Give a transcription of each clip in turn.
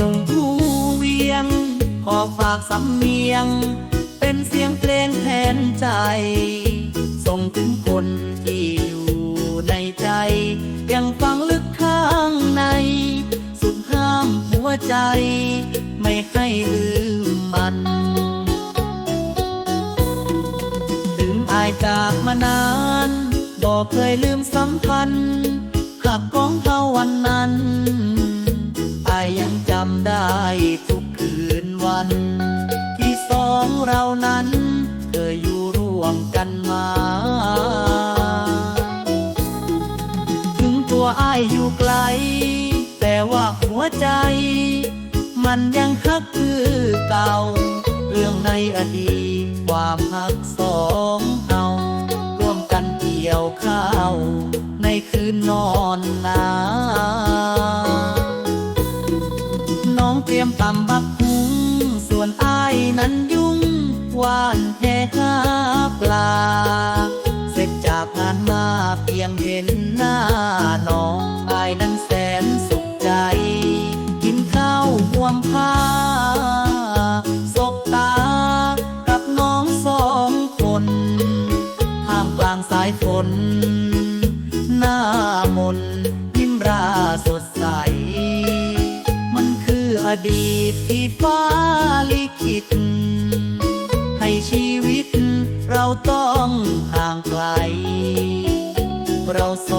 นุ่งผู้เวียง ขอฝากสำเนียง เป็นเสียงเพลงแทนใจ ส่งถึงคนที่อยู่ในใจ ยังฟังลึกข้างใน สุดห้ามหัวใจ ไม่ให้ลืมมัน ถึงอายจากมานานบอกเคยลืมสัมพันธ์กับของเขาวันนั้น ทุกคืนวัน ที่สองเรานั้น เคยอยู่ร่วมกันมา ถึงตัวอ้ายอยู่ไกล แต่ว่าหัวใจ มันยังคักคือเก่า เรื่องในอดีตความหักสองเอาร่วมกันเกี่ยวข้าว ในคืนนอนหนาว น้องเตรียมตำบักหุงส่วนอ้ายนั้นยุ่งว่านแหหาปลา เสร็จจากงานมาเพียงเห็นหน้าน้องอายนั้นแสนสุขใจ กินข้าวห่วมผ้าสบตา กับน้องสองคนท่ามกลางสายฝนหน้ามน ดีตที่ฟ้าลิขิต ให้ชีวิตเราต้องห่างไกล เราส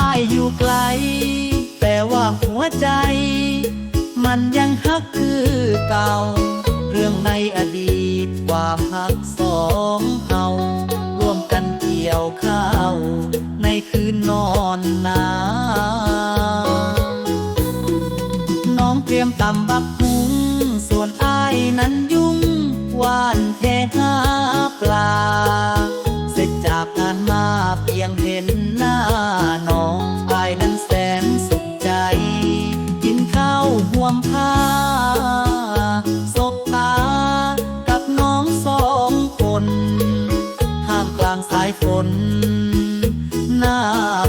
อายอยู่ไกล แต่ว่าหัวใจ มันยังฮักคือเก่า เรื่องในอดีตความฮักสองเฮาร่วมกันเกี่ยวข้าว ในคืนนอนหนาวน้องเตรียมตำบักหุงส่วนอ้ายนั้นยุ่ง ว่านแค่หาปลา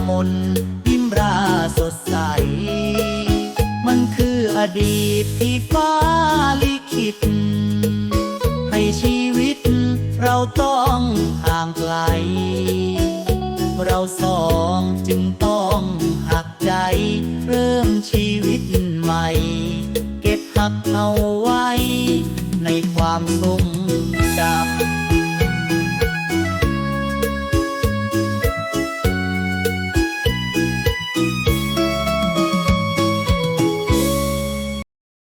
มนยิ้มราสดใส มันคืออดีตที่ฟ้าลิขิต ให้ชีวิตเราต้องห่างไกล เราสองจึงต้องหักใจ เริ่มชีวิตใหม่ เก็บหักเอาไว้ ในความทรง